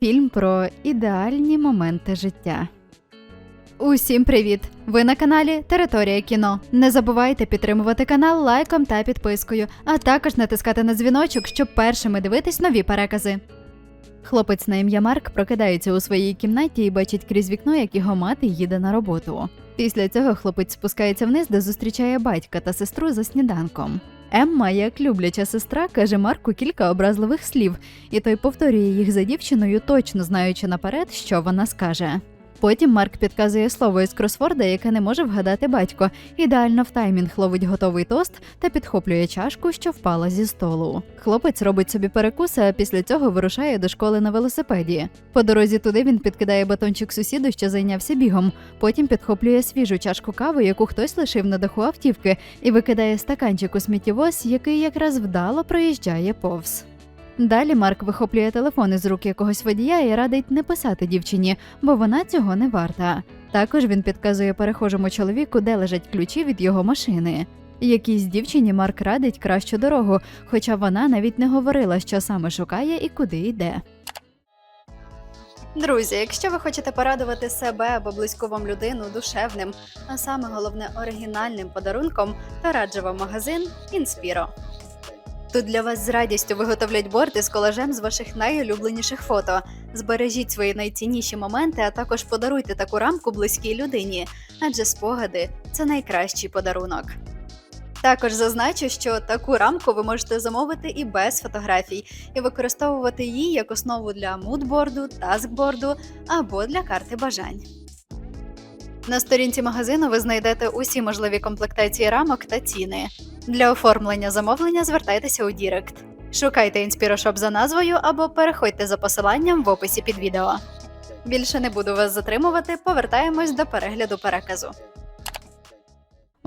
Фільм про ідеальні моменти життя. Усім привіт! Ви на каналі Територія кіно. Не забувайте підтримувати канал лайком та підпискою, а також натискати на дзвіночок, щоб першими дивитись нові перекази. Хлопець на ім'я Марк прокидається у своїй кімнаті і бачить крізь вікно, як його мати їде на роботу. Після цього хлопець спускається вниз, де зустрічає батька та сестру за сніданком. Емма, як любляча сестра, каже Марку кілька образливих слів, і той повторює їх за дівчиною, точно знаючи наперед, що вона скаже. Потім Марк підказує слово із кросворда, яке не може вгадати батько. Ідеально в таймінг ловить готовий тост та підхоплює чашку, що впала зі столу. Хлопець робить собі перекуси, а після цього вирушає до школи на велосипеді. По дорозі туди він підкидає батончик сусіду, що зайнявся бігом. Потім підхоплює свіжу чашку кави, яку хтось лишив на даху автівки, і викидає стаканчик у сміттєвоз, який якраз вдало проїжджає повз. Далі Марк вихоплює телефон із рук якогось водія і радить не писати дівчині, бо вона цього не варта. Також він підказує перехожому чоловіку, де лежать ключі від його машини. Якійсь дівчині Марк радить кращу дорогу, хоча вона навіть не говорила, що саме шукає і куди йде. Друзі, якщо ви хочете порадувати себе або близьку вам людину душевним, а саме головне оригінальним подарунком, то раджу вам магазин Інспіро. Тут для вас з радістю виготовлять борти з колажем з ваших найулюбленіших фото. Збережіть свої найцінніші моменти, а також подаруйте таку рамку близькій людині, адже спогади це найкращий подарунок. Також зазначу, що таку рамку ви можете замовити і без фотографій, і використовувати її як основу для мудборду, таскборду або для карти бажань. На сторінці магазину ви знайдете усі можливі комплектації рамок та ціни. Для оформлення замовлення звертайтеся у Дірект. Шукайте інспірошоп за назвою або переходьте за посиланням в описі під відео. Більше не буду вас затримувати, повертаємось до перегляду переказу.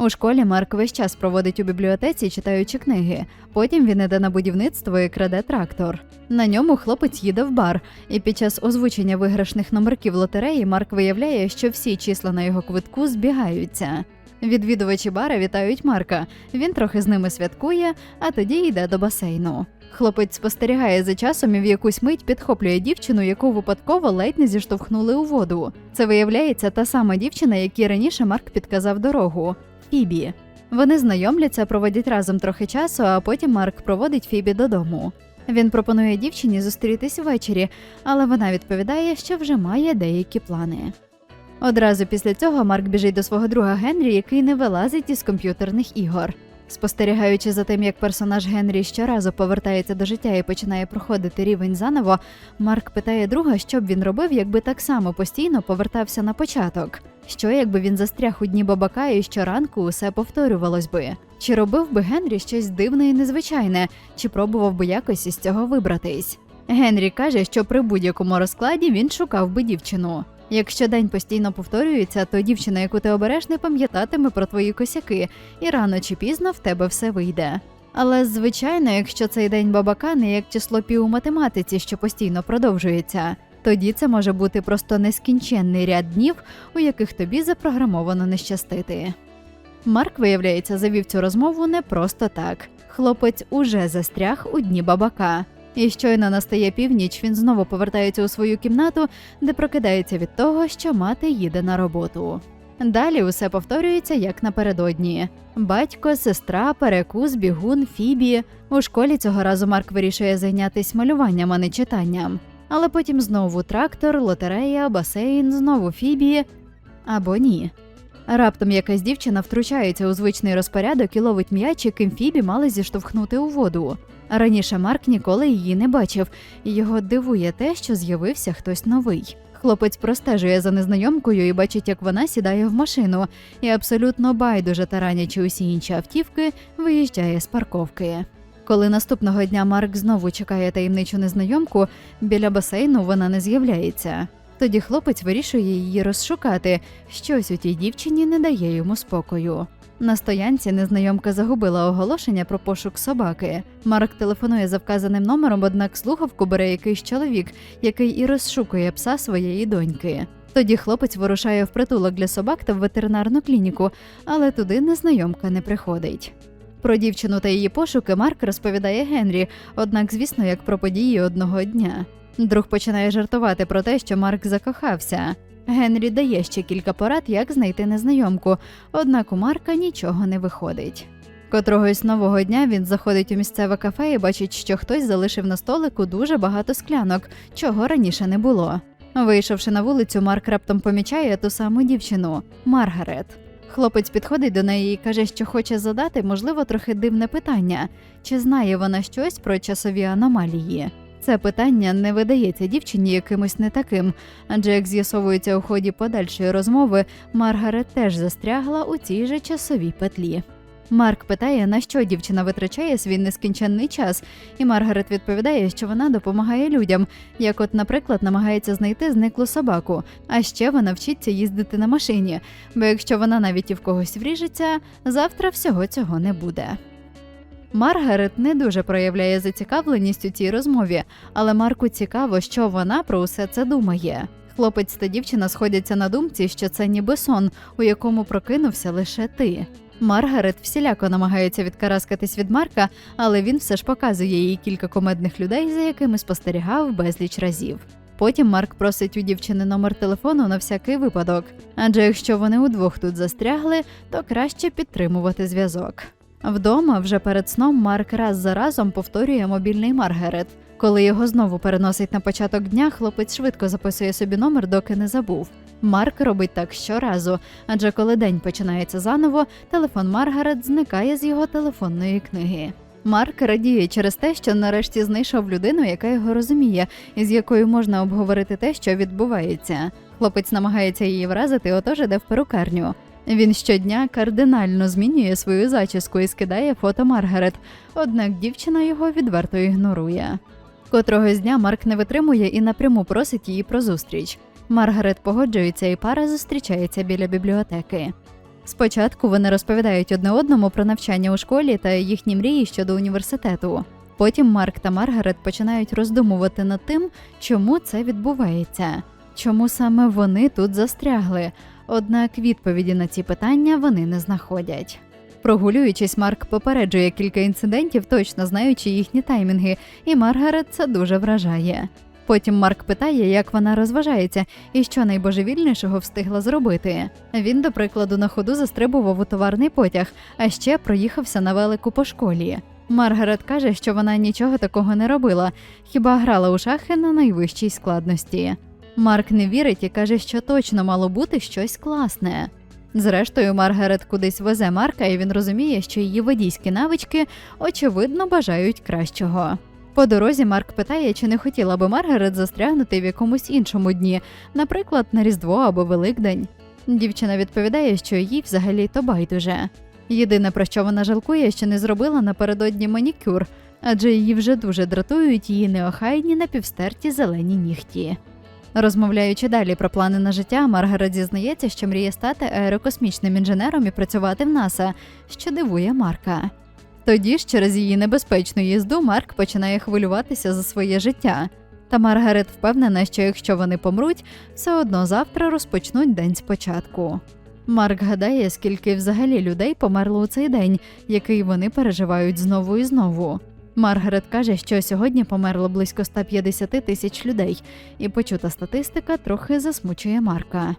У школі Марк весь час проводить у бібліотеці, читаючи книги. Потім він іде на будівництво і краде трактор. На ньому хлопець їде в бар, і під час озвучення виграшних номерків лотереї Марк виявляє, що всі числа на його квитку збігаються. Відвідувачі бара вітають Марка. Він трохи з ними святкує, а тоді йде до басейну. Хлопець спостерігає за часом і в якусь мить підхоплює дівчину, яку випадково ледь не зіштовхнули у воду. Це виявляється та сама дівчина, якій раніше Марк підказав дорогу Фібі. Вони знайомляться, проводять разом трохи часу, а потім Марк проводить Фібі додому. Він пропонує дівчині зустрітись ввечері, але вона відповідає, що вже має деякі плани. Одразу після цього Марк біжить до свого друга Генрі, який не вилазить із комп'ютерних ігор. Спостерігаючи за тим, як персонаж Генрі щоразу повертається до життя і починає проходити рівень заново, Марк питає друга, що б він робив, якби так само постійно повертався на початок. Що якби він застряг у дні бабака і щоранку усе повторювалось би? Чи робив би Генрі щось дивне і незвичайне, чи пробував би якось із цього вибратись? Генрі каже, що при будь-якому розкладі він шукав би дівчину. Якщо день постійно повторюється, то дівчина, яку ти обереш, не пам'ятатиме про твої косяки, і рано чи пізно в тебе все вийде. Але звичайно, якщо цей день бабака не як число пі у математиці, що постійно продовжується, тоді це може бути просто нескінченний ряд днів, у яких тобі запрограмовано не щастити. Марк, виявляється, завів цю розмову не просто так. Хлопець уже застряг у дні бабака. І щойно настає північ, він знову повертається у свою кімнату, де прокидається від того, що мати їде на роботу. Далі усе повторюється як напередодні: батько, сестра, перекус, бігун, фібі. У школі цього разу Марк вирішує зайнятися малюванням, а не читанням. Але потім знову трактор, лотерея, басейн, знову фібі або ні. Раптом якась дівчина втручається у звичний розпорядок і ловить м'яч, яким Фібі мали зіштовхнути у воду. Раніше Марк ніколи її не бачив, і його дивує те, що з'явився хтось новий. Хлопець простежує за незнайомкою і бачить, як вона сідає в машину, і абсолютно байдуже таранячи усі інші автівки, виїжджає з парковки. Коли наступного дня Марк знову чекає таємничу незнайомку, біля басейну вона не з'являється. Тоді хлопець вирішує її розшукати. Щось у тій дівчині не дає йому спокою. На стоянці незнайомка загубила оголошення про пошук собаки. Марк телефонує за вказаним номером, однак слухавку бере якийсь чоловік, який і розшукує пса своєї доньки. Тоді хлопець вирушає в притулок для собак та в ветеринарну клініку, але туди незнайомка не приходить. Про дівчину та її пошуки Марк розповідає Генрі, однак, звісно, як про події одного дня. Друг починає жартувати про те, що Марк закохався. Генрі дає ще кілька порад, як знайти незнайомку, однак у Марка нічого не виходить. Котрогось нового дня він заходить у місцеве кафе і бачить, що хтось залишив на столику дуже багато склянок, чого раніше не було. Вийшовши на вулицю, Марк раптом помічає ту саму дівчину Маргарет. Хлопець підходить до неї і каже, що хоче задати, можливо, трохи дивне питання, чи знає вона щось про часові аномалії. Це питання не видається дівчині якимось не таким, адже як з'ясовується у ході подальшої розмови, Маргарет теж застрягла у цій же часовій петлі. Марк питає, на що дівчина витрачає свій нескінченний час, і Маргарет відповідає, що вона допомагає людям, як, от, наприклад, намагається знайти зниклу собаку, а ще вона вчиться їздити на машині, бо якщо вона навіть і в когось вріжеться, завтра всього цього не буде. Маргарет не дуже проявляє зацікавленість у цій розмові, але Марку цікаво, що вона про усе це думає. Хлопець та дівчина сходяться на думці, що це ніби сон, у якому прокинувся лише ти. Маргарет всіляко намагається відкараскатись від Марка, але він все ж показує їй кілька комедних людей, за якими спостерігав безліч разів. Потім Марк просить у дівчини номер телефону на всякий випадок, адже якщо вони удвох тут застрягли, то краще підтримувати зв'язок. Вдома вже перед сном Марк раз за разом повторює мобільний Маргарет. Коли його знову переносить на початок дня, хлопець швидко записує собі номер, доки не забув. Марк робить так щоразу, адже коли день починається заново, телефон Маргарет зникає з його телефонної книги. Марк радіє через те, що нарешті знайшов людину, яка його розуміє, і з якою можна обговорити те, що відбувається. Хлопець намагається її вразити, отож іде в перукарню. Він щодня кардинально змінює свою зачіску і скидає фото Маргарет, однак дівчина його відверто ігнорує. Котрогось дня Марк не витримує і напряму просить її про зустріч. Маргарет погоджується, і пара зустрічається біля бібліотеки. Спочатку вони розповідають одне одному про навчання у школі та їхні мрії щодо університету. Потім Марк та Маргарет починають роздумувати над тим, чому це відбувається, чому саме вони тут застрягли. Однак відповіді на ці питання вони не знаходять. Прогулюючись, Марк попереджує кілька інцидентів, точно знаючи їхні таймінги, і Маргарет це дуже вражає. Потім Марк питає, як вона розважається і що найбожевільнішого встигла зробити. Він, до прикладу, на ходу застрибував у товарний потяг, а ще проїхався на велику по школі. Маргарет каже, що вона нічого такого не робила, хіба грала у шахи на найвищій складності. Марк не вірить і каже, що точно мало бути щось класне. Зрештою, Маргарет кудись везе Марка, і він розуміє, що її водійські навички очевидно бажають кращого. По дорозі Марк питає, чи не хотіла би Маргарет застрягнути в якомусь іншому дні, наприклад, на Різдво або Великдень. Дівчина відповідає, що їй взагалі то байдуже. Єдине, про що вона жалкує, що не зробила напередодні манікюр, адже її вже дуже дратують її неохайні напівстерті зелені нігті. Розмовляючи далі про плани на життя, Маргарет зізнається, що мріє стати аерокосмічним інженером і працювати в НАСА, що дивує Марка. Тоді ж, через її небезпечну їзду, Марк починає хвилюватися за своє життя. Та Маргарет впевнена, що якщо вони помруть, все одно завтра розпочнуть день спочатку. Марк гадає, скільки взагалі людей померло у цей день, який вони переживають знову і знову. Маргарет каже, що сьогодні померло близько 150 тисяч людей, і почута статистика трохи засмучує Марка.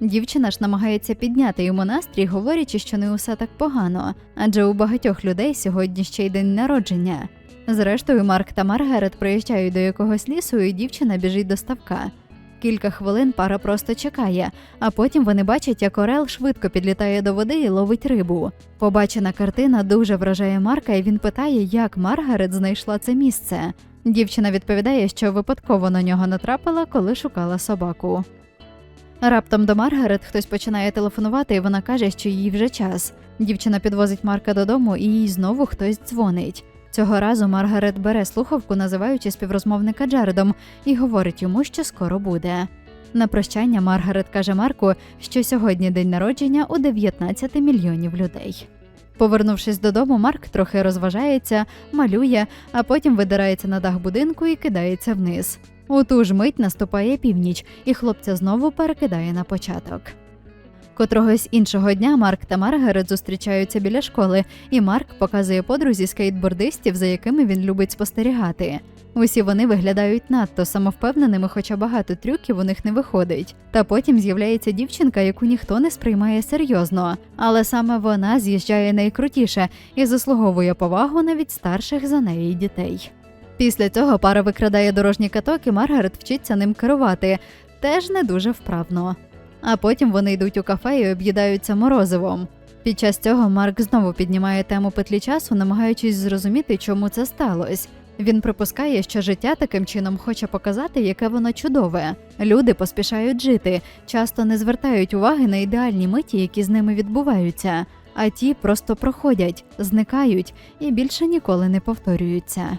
Дівчина ж намагається підняти йому настрій, говорячи, що не усе так погано, адже у багатьох людей сьогодні ще й день народження. Зрештою, Марк та Маргарет приїжджають до якогось лісу, і дівчина біжить до ставка. Кілька хвилин пара просто чекає, а потім вони бачать, як Орел швидко підлітає до води і ловить рибу. Побачена картина дуже вражає Марка, і він питає, як Маргарет знайшла це місце. Дівчина відповідає, що випадково на нього натрапила, коли шукала собаку. Раптом до Маргарет хтось починає телефонувати, і вона каже, що їй вже час. Дівчина підвозить Марка додому, і їй знову хтось дзвонить. Цього разу Маргарет бере слухавку, називаючи співрозмовника Джаредом, і говорить йому, що скоро буде. На прощання Маргарет каже Марку, що сьогодні день народження у 19 мільйонів людей. Повернувшись додому, Марк трохи розважається, малює, а потім видирається на дах будинку і кидається вниз. У ту ж мить наступає північ, і хлопця знову перекидає на початок. Котрогось іншого дня Марк та Маргарет зустрічаються біля школи, і Марк показує подрузі скейтбордистів, за якими він любить спостерігати. Усі вони виглядають надто самовпевненими, хоча багато трюків у них не виходить. Та потім з'являється дівчинка, яку ніхто не сприймає серйозно, але саме вона з'їжджає найкрутіше і заслуговує повагу навіть старших за неї дітей. Після цього пара викрадає дорожній каток, і Маргарет вчиться ним керувати, теж не дуже вправно. А потім вони йдуть у кафе і об'їдаються морозивом. Під час цього Марк знову піднімає тему петлі часу, намагаючись зрозуміти, чому це сталося. Він припускає, що життя таким чином хоче показати, яке воно чудове. Люди поспішають жити, часто не звертають уваги на ідеальні миті, які з ними відбуваються, а ті просто проходять, зникають і більше ніколи не повторюються.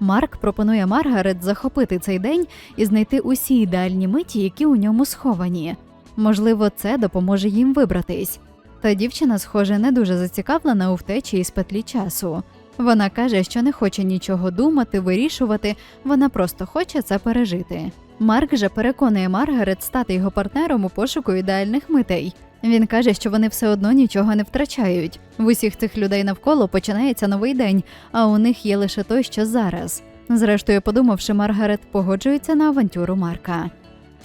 Марк пропонує Маргарет захопити цей день і знайти усі ідеальні миті, які у ньому сховані. Можливо, це допоможе їм вибратись. Та дівчина, схоже, не дуже зацікавлена у втечі із петлі часу. Вона каже, що не хоче нічого думати, вирішувати, вона просто хоче це пережити. Марк же переконує Маргарет стати його партнером у пошуку ідеальних митей. Він каже, що вони все одно нічого не втрачають. В усіх цих людей навколо починається новий день, а у них є лише той, що зараз. Зрештою, подумавши, Маргарет погоджується на авантюру Марка.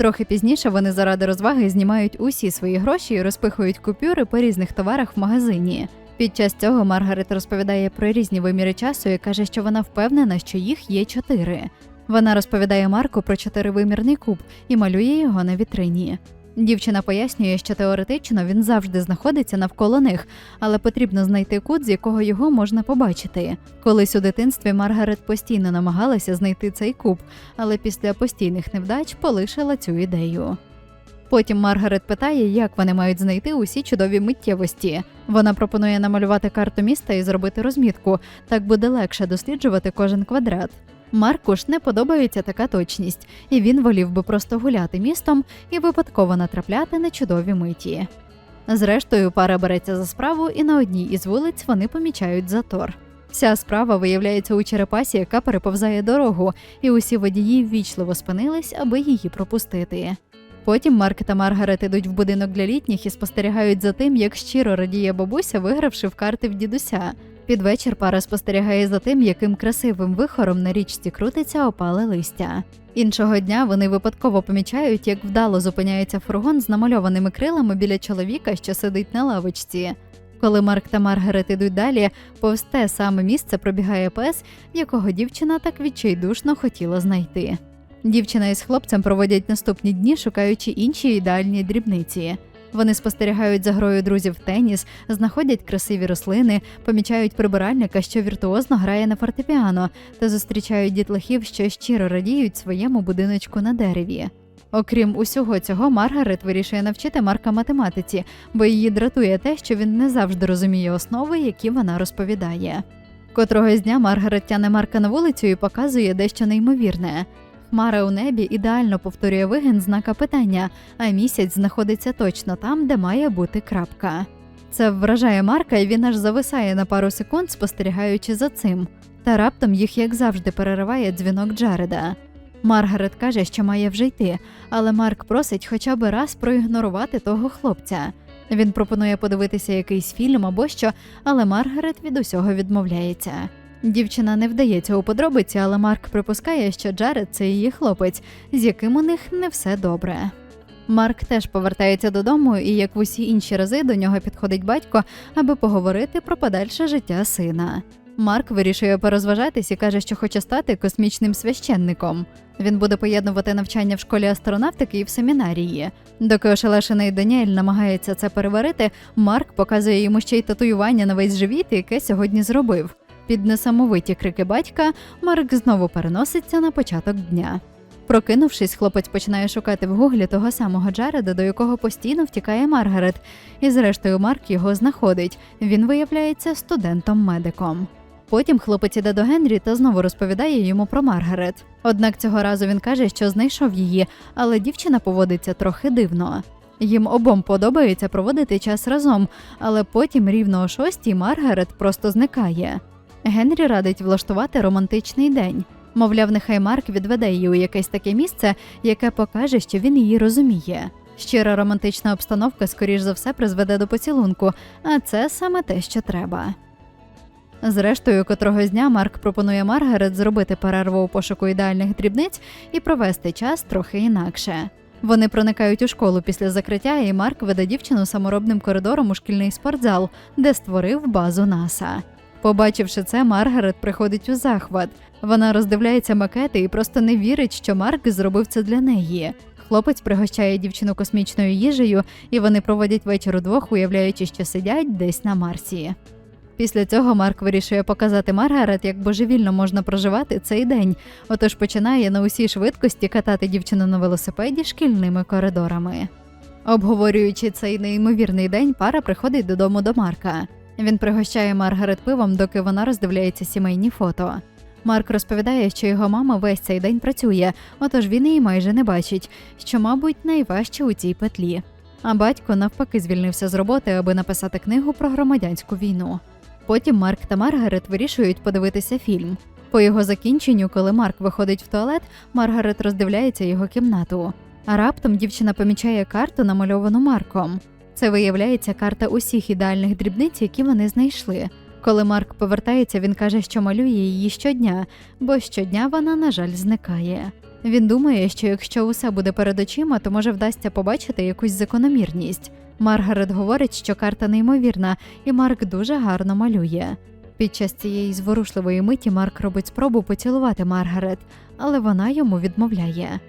Трохи пізніше вони заради розваги знімають усі свої гроші і розпихують купюри по різних товарах в магазині. Під час цього Маргарет розповідає про різні виміри часу і каже, що вона впевнена, що їх є чотири. Вона розповідає Марку про чотиривимірний куб і малює його на вітрині. Дівчина пояснює, що теоретично він завжди знаходиться навколо них, але потрібно знайти кут, з якого його можна побачити. Колись у дитинстві Маргарет постійно намагалася знайти цей куб, але після постійних невдач полишила цю ідею. Потім Маргарет питає, як вони мають знайти усі чудові миттєвості. Вона пропонує намалювати карту міста і зробити розмітку, так буде легше досліджувати кожен квадрат. Марку ж не подобається така точність, і він волів би просто гуляти містом і випадково натрапляти на чудові миті. Зрештою, пара береться за справу, і на одній із вулиць вони помічають затор. Вся справа виявляється у черепасі, яка переповзає дорогу, і усі водії ввічливо спинились, аби її пропустити. Потім Марк та Маргарет ідуть в будинок для літніх і спостерігають за тим, як щиро радіє бабуся, вигравши в карти в дідуся. Під вечір пара спостерігає за тим, яким красивим вихором на річці крутиться опале листя. Іншого дня вони випадково помічають, як вдало зупиняється фургон з намальованими крилами біля чоловіка, що сидить на лавочці. Коли Марк та Маргарет ідуть далі, повз те саме місце пробігає пес, якого дівчина так відчайдушно хотіла знайти. Дівчина із хлопцем проводять наступні дні, шукаючи інші ідеальні дрібниці. Вони спостерігають за грою друзів в теніс, знаходять красиві рослини, помічають прибиральника, що віртуозно грає на фортепіано, та зустрічають дітлахів, що щиро радіють своєму будиночку на дереві. Окрім усього цього, Маргарет вирішує навчити Марка математиці, бо її дратує те, що він не завжди розуміє основи, які вона розповідає. Котрогось дня Маргарет тяне Марка на вулицю і показує дещо неймовірне. Хмара у небі ідеально повторює вигін знака питання, а місяць знаходиться точно там, де має бути крапка. Це вражає Марка, і він аж зависає на пару секунд, спостерігаючи за цим. Та раптом їх, як завжди, перериває дзвінок Джареда. Маргарет каже, що має вже йти, але Марк просить хоча б раз проігнорувати того хлопця. Він пропонує подивитися якийсь фільм або що, але Маргарет від усього відмовляється. Дівчина не вдається у подробиці, але Марк припускає, що Джаред це її хлопець, з яким у них не все добре. Марк теж повертається додому, і як в усі інші рази до нього підходить батько, аби поговорити про подальше життя сина. Марк вирішує порозважатись і каже, що хоче стати космічним священником. Він буде поєднувати навчання в школі астронавтики і в семінарії. Доки ошелешений Даніель намагається це переварити, Марк показує йому ще й татуювання на весь живіт, яке сьогодні зробив. Під несамовиті крики батька, Марк знову переноситься на початок дня. Прокинувшись, хлопець починає шукати в гуглі того самого Джареда, до якого постійно втікає Маргарет, і зрештою Марк його знаходить. Він виявляється студентом-медиком. Потім хлопець іде до Генрі та знову розповідає йому про Маргарет. Однак цього разу він каже, що знайшов її, але дівчина поводиться трохи дивно. Їм обом подобається проводити час разом, але потім рівно о шостій Маргарет просто зникає. Генрі радить влаштувати романтичний день. Мовляв, нехай Марк відведе її у якесь таке місце, яке покаже, що він її розуміє. Щира романтична обстановка, скоріш за все, призведе до поцілунку, а це саме те, що треба. Зрештою, котрого дня Марк пропонує Маргарет зробити перерву у пошуку ідеальних дрібниць і провести час трохи інакше. Вони проникають у школу після закриття, і Марк веде дівчину саморобним коридором у шкільний спортзал, де створив базу НАСА. Побачивши це, Маргарет приходить у захват. Вона роздивляється макети і просто не вірить, що Марк зробив це для неї. Хлопець пригощає дівчину космічною їжею, і вони проводять вечір удвох, уявляючи, що сидять десь на Марсі. Після цього Марк вирішує показати Маргарет, як божевільно можна проживати цей день. Отож починає на усій швидкості катати дівчину на велосипеді шкільними коридорами. Обговорюючи цей неймовірний день, пара приходить додому до Марка. Він пригощає Маргарет пивом, доки вона роздивляється сімейні фото. Марк розповідає, що його мама весь цей день працює, отож він її майже не бачить, що, мабуть, найважче у цій петлі. А батько навпаки звільнився з роботи, аби написати книгу про громадянську війну. Потім Марк та Маргарет вирішують подивитися фільм. По його закінченню, коли Марк виходить в туалет, Маргарет роздивляється його кімнату. А раптом дівчина помічає карту, намальовану Марком. Це виявляється карта усіх ідеальних дрібниць, які вони знайшли. Коли Марк повертається, він каже, що малює її щодня, бо щодня вона, на жаль, зникає. Він думає, що якщо усе буде перед очима, то може вдасться побачити якусь закономірність. Маргарет говорить, що карта неймовірна, і Марк дуже гарно малює. Під час цієї зворушливої миті Марк робить спробу поцілувати Маргарет, але вона йому відмовляє.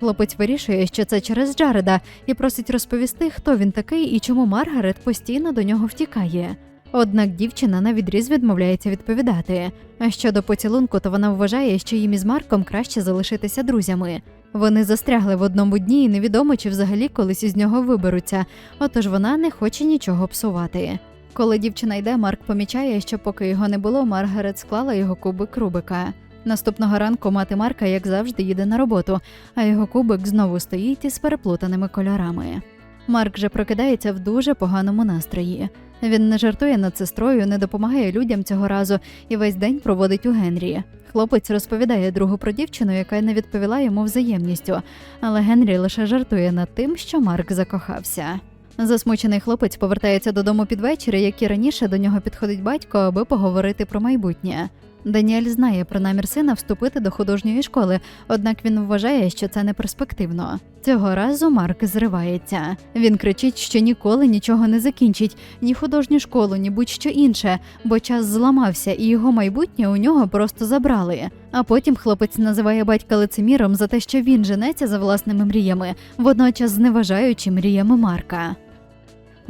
Хлопець вирішує, що це через Джареда, і просить розповісти, хто він такий і чому Маргарет постійно до нього втікає. Однак дівчина на відріз відмовляється відповідати. А щодо поцілунку, то вона вважає, що їм із Марком краще залишитися друзями. Вони застрягли в одному дні, і невідомо, чи взагалі колись із нього виберуться, отож вона не хоче нічого псувати. Коли дівчина йде, Марк помічає, що поки його не було, Маргарет склала його кубик Рубика. Наступного ранку мати Марка, як завжди, їде на роботу, а його кубик знову стоїть із переплутаними кольорами. Марк же прокидається в дуже поганому настрої. Він не жартує над сестрою, не допомагає людям цього разу і весь день проводить у Генрі. Хлопець розповідає другу про дівчину, яка не відповіла йому взаємністю, але Генрі лише жартує над тим, що Марк закохався. Засмучений хлопець повертається додому під вечір, як і раніше до нього підходить батько, аби поговорити про майбутнє. Даніель знає про намір сина вступити до художньої школи, однак він вважає, що це не перспективно. Цього разу Марк зривається. Він кричить, що ніколи нічого не закінчить, ні художню школу, ні будь-що інше, бо час зламався, і його майбутнє у нього просто забрали. А потім хлопець називає батька лицеміром за те, що він женеться за власними мріями, водночас зневажаючи мріями Марка.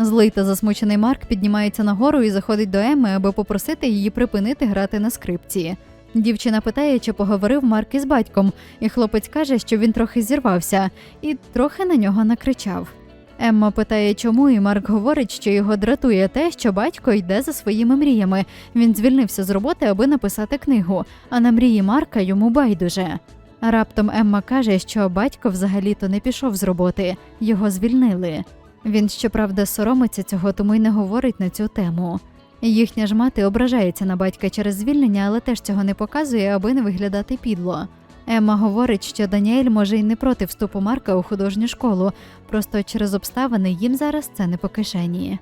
Злий та засмучений Марк піднімається нагору і заходить до Емми, аби попросити її припинити грати на скрипці. Дівчина питає, чи поговорив Марк із батьком, і хлопець каже, що він трохи зірвався і трохи на нього накричав. Емма питає, чому, і Марк говорить, що його дратує те, що батько йде за своїми мріями. Він звільнився з роботи, аби написати книгу, а на мрії Марка йому байдуже. Раптом Емма каже, що батько взагалі-то не пішов з роботи, його звільнили. Він, щоправда, соромиться цього, тому й не говорить на цю тему. Їхня ж мати ображається на батька через звільнення, але теж цього не показує, аби не виглядати підло. Емма говорить, що Даніель може й не проти вступу Марка у художню школу, просто через обставини їм зараз це не по кишені.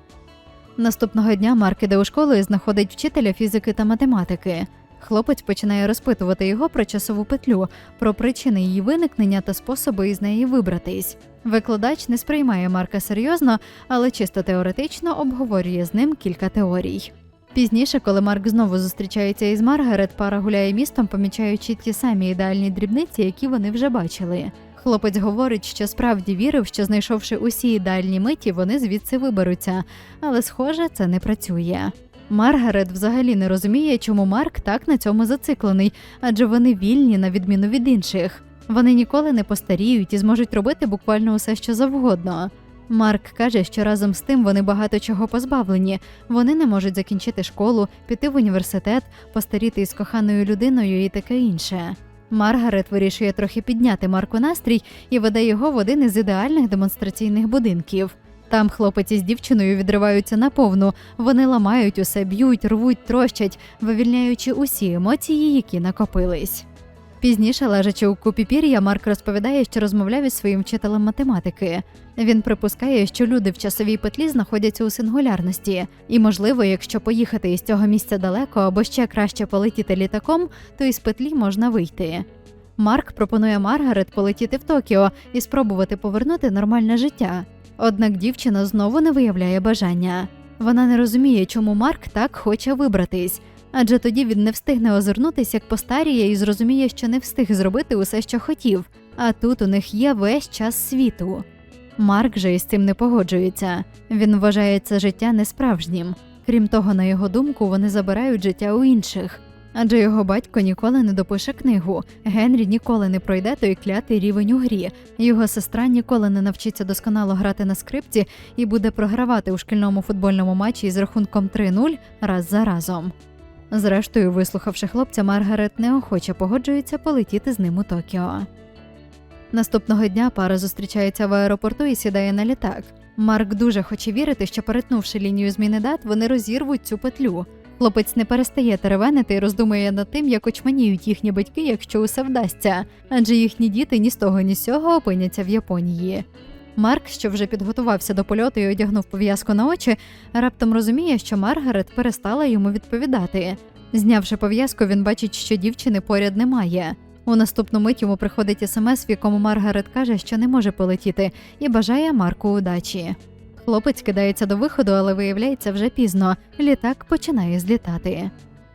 Наступного дня Марк іде у школу і знаходить вчителя фізики та математики. Хлопець починає розпитувати його про часову петлю, про причини її виникнення та способи із неї вибратись. Викладач не сприймає Марка серйозно, але чисто теоретично обговорює з ним кілька теорій. Пізніше, коли Марк знову зустрічається із Маргарет, пара гуляє містом, помічаючи ті самі ідеальні дрібниці, які вони вже бачили. Хлопець говорить, що справді вірив, що знайшовши усі ідеальні миті, вони звідси виберуться, але схоже, це не працює. Маргарет взагалі не розуміє, чому Марк так на цьому зациклений, адже вони вільні на відміну від інших. Вони ніколи не постаріють і зможуть робити буквально усе, що завгодно. Марк каже, що разом з тим вони багато чого позбавлені. Вони не можуть закінчити школу, піти в університет, постаріти із коханою людиною і таке інше. Маргарет вирішує трохи підняти Марку настрій і веде його в один із ідеальних демонстраційних будинків. Там хлопець із дівчиною відриваються наповну. Вони ламають усе, б'ють, рвуть, трощать, вивільняючи усі емоції, які накопились. Пізніше, лежачи у купі пір'я, Марк розповідає, що розмовляв із своїм вчителем математики. Він припускає, що люди в часовій петлі знаходяться у сингулярності, і, можливо, якщо поїхати із цього місця далеко або ще краще полетіти літаком, то із петлі можна вийти. Марк пропонує Маргарет полетіти в Токіо і спробувати повернути нормальне життя. Однак дівчина знову не виявляє бажання. Вона не розуміє, чому Марк так хоче вибратись, адже тоді він не встигне озирнутися, як постаріє, і зрозуміє, що не встиг зробити усе, що хотів. А тут у них є весь час світу. Марк же із цим не погоджується. Він вважає це життя несправжнім. Крім того, на його думку, вони забирають життя у інших. Адже його батько ніколи не допише книгу, Генрі ніколи не пройде той клятий рівень у грі. Його сестра ніколи не навчиться досконало грати на скрипці і буде програвати у шкільному футбольному матчі із рахунком 3-0 раз за разом. Зрештою, вислухавши хлопця, Маргарет неохоче погоджується полетіти з ним у Токіо. Наступного дня пара зустрічається в аеропорту і сідає на літак. Марк дуже хоче вірити, що перетнувши лінію зміни дат, вони розірвуть цю петлю. Хлопець не перестає теревенити і роздумує над тим, як очманіють їхні батьки, якщо усе вдасться, адже їхні діти ні з того, ні з сього опиняться в Японії. Марк, що вже підготувався до польоту і одягнув пов'язку на очі, раптом розуміє, що Маргарет перестала йому відповідати. Знявши пов'язку, він бачить, що дівчини поряд немає. У наступну мить йому приходить смс, в якому Маргарет каже, що не може полетіти, і бажає Марку удачі. Хлопець кидається до виходу, але виявляється вже пізно. Літак починає злітати.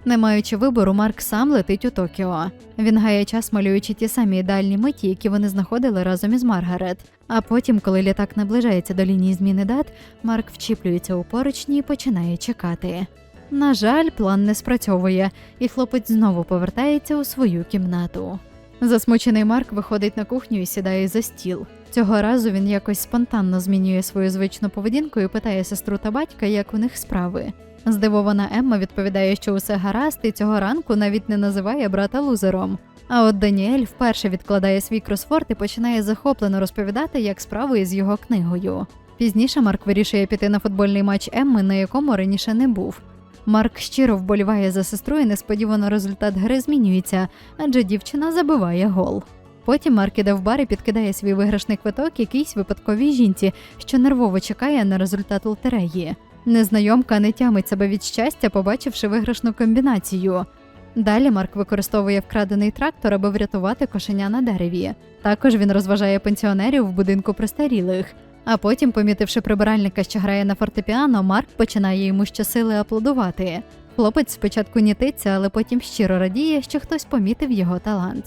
Не маючи вибору, Марк сам летить у Токіо. Він гає час, малюючи ті самі ідеальні миті, які вони знаходили разом із Маргарет. А потім, коли літак наближається до лінії зміни дат, Марк вчіплюється у поручні і починає чекати. На жаль, план не спрацьовує, і хлопець знову повертається у свою кімнату. Засмучений Марк виходить на кухню і сідає за стіл. Цього разу він якось спонтанно змінює свою звичну поведінку і питає сестру та батька, як у них справи. Здивована Емма відповідає, що усе гаразд, і цього ранку навіть не називає брата лузером. А от Даніель вперше відкладає свій кросфорд і починає захоплено розповідати, як справи із його книгою. Пізніше Марк вирішує піти на футбольний матч Емми, на якому раніше не був. Марк щиро вболіває за сестру, і несподівано результат гри змінюється, адже дівчина забиває гол. Потім Марк іде в бар і підкидає свій виграшний квиток якійсь випадковій жінці, що нервово чекає на результат лотереї. Незнайомка не тямить себе від щастя, побачивши виграшну комбінацію. Далі Марк використовує вкрадений трактор, аби врятувати кошеня на дереві. Також він розважає пенсіонерів в будинку престарілих. А потім, помітивши прибиральника, що грає на фортепіано, Марк починає йому щосили аплодувати. Хлопець спочатку нітиться, але потім щиро радіє, що хтось помітив його талант.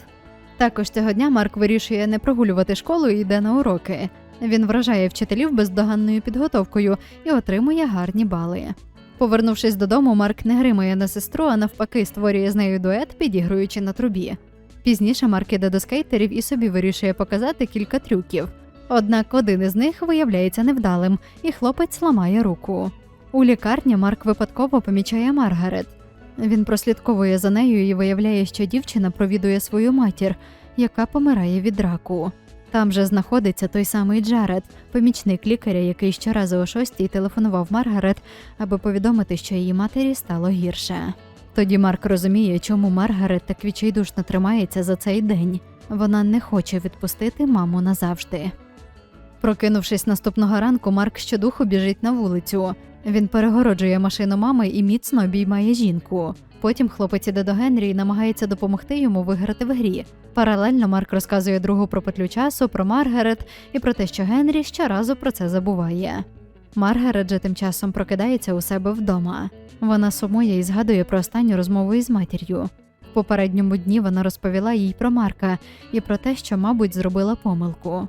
Також цього дня Марк вирішує не прогулювати школу і йде на уроки. Він вражає вчителів бездоганною підготовкою і отримує гарні бали. Повернувшись додому, Марк не гримає на сестру, а навпаки створює з нею дует, підігруючи на трубі. Пізніше Марк іде до скейтерів і собі вирішує показати кілька трюків. Однак один із них виявляється невдалим, і хлопець ламає руку. У лікарні Марк випадково помічає Маргарет. Він прослідковує за нею і виявляє, що дівчина провідує свою матір, яка помирає від раку. Там же знаходиться той самий Джаред, помічник лікаря, який щоразу о шостій телефонував Маргарет, аби повідомити, що її матері стало гірше. Тоді Марк розуміє, чому Маргарет так відчайдушно тримається за цей день. Вона не хоче відпустити маму назавжди. Прокинувшись наступного ранку, Марк щодуху біжить на вулицю. Він перегороджує машину мами і міцно обіймає жінку. Потім хлопець іде до Генрі і намагається допомогти йому виграти в грі. Паралельно Марк розказує другу про петлю часу, про Маргарет і про те, що Генрі щоразу про це забуває. Маргарет же тим часом прокидається у себе вдома. Вона сумує і згадує про останню розмову із матір'ю. В попередньому дні вона розповіла їй про Марка і про те, що, мабуть, зробила помилку.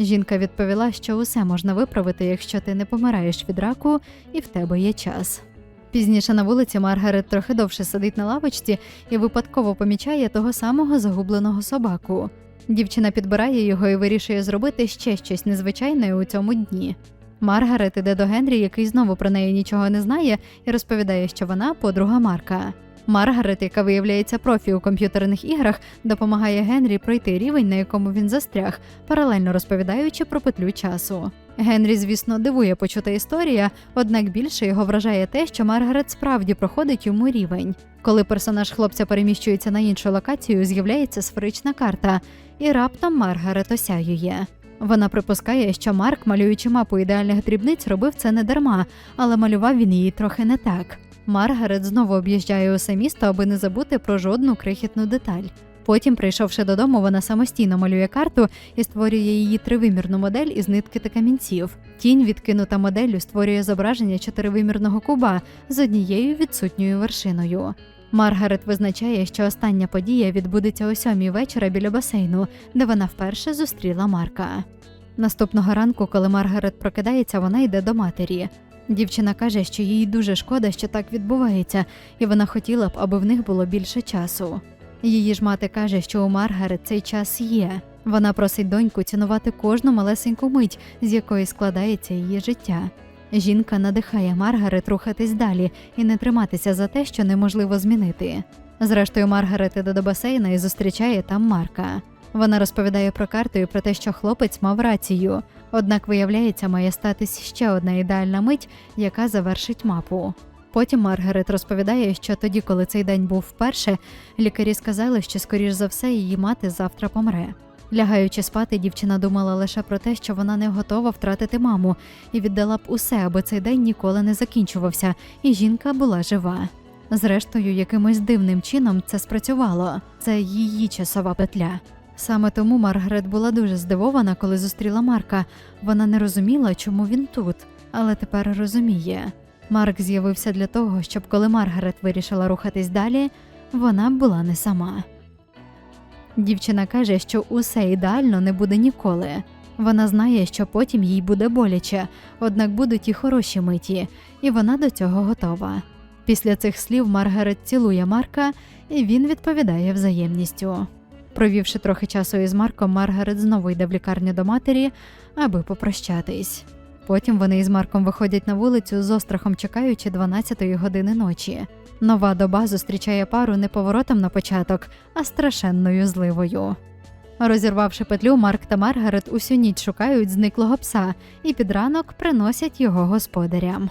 Жінка відповіла, що усе можна виправити, якщо ти не помираєш від раку і в тебе є час. Пізніше на вулиці Маргарет трохи довше сидить на лавочці і випадково помічає того самого загубленого собаку. Дівчина підбирає його і вирішує зробити ще щось незвичайне у цьому дні. Маргарет іде до Генрі, який знову про неї нічого не знає, і розповідає, що вона подруга Марка. Маргарет, яка виявляється профі у комп'ютерних іграх, допомагає Генрі пройти рівень, на якому він застряг, паралельно розповідаючи про петлю часу. Генрі, звісно, дивує почута історія, однак більше його вражає те, що Маргарет справді проходить йому рівень. Коли персонаж хлопця переміщується на іншу локацію, з'являється сферична карта, і раптом Маргарет осяює. Вона припускає, що Марк, малюючи мапу ідеальних дрібниць, робив це не дарма, але малював він її трохи не так. Маргарет знову об'їжджає усе місто, аби не забути про жодну крихітну деталь. Потім, прийшовши додому, вона самостійно малює карту і створює її тривимірну модель із нитки та камінців. Тінь, відкинута моделлю, створює зображення чотиривимірного куба з однією відсутньою вершиною. Маргарет визначає, що остання подія відбудеться о сьомій вечора біля басейну, де вона вперше зустріла Марка. Наступного ранку, коли Маргарет прокидається, вона йде до матері. Дівчина каже, що їй дуже шкода, що так відбувається, і вона хотіла б, аби в них було більше часу. Її ж мати каже, що у Маргарет цей час є. Вона просить доньку цінувати кожну малесеньку мить, з якої складається її життя. Жінка надихає Маргарет рухатись далі і не триматися за те, що неможливо змінити. Зрештою, Маргарет іде до басейна і зустрічає там Марка. Вона розповідає про карту і про те, що хлопець мав рацію. Однак, виявляється, має статись ще одна ідеальна мить, яка завершить мапу. Потім Маргарет розповідає, що тоді, коли цей день був вперше, лікарі сказали, що, скоріш за все, її мати завтра помре. Лягаючи спати, дівчина думала лише про те, що вона не готова втратити маму, і віддала б усе, аби цей день ніколи не закінчувався, і жінка була жива. Зрештою, якимось дивним чином це спрацювало. Це її часова петля. Саме тому Маргарет була дуже здивована, коли зустріла Марка. Вона не розуміла, чому він тут, але тепер розуміє. Марк з'явився для того, щоб коли Маргарет вирішила рухатись далі, вона була не сама. Дівчина каже, що усе ідеально не буде ніколи. Вона знає, що потім їй буде боляче, однак будуть і хороші миті, і вона до цього готова. Після цих слів Маргарет цілує Марка, і він відповідає взаємністю. Провівши трохи часу із Марком, Маргарет знову йде в лікарню до матері, аби попрощатись. Потім вони із Марком виходять на вулицю з острахом чекаючи 12-ї години ночі. Нова доба зустрічає пару не поворотом на початок, а страшенною зливою. Розірвавши петлю, Марк та Маргарет усю ніч шукають зниклого пса і під ранок приносять його господарям.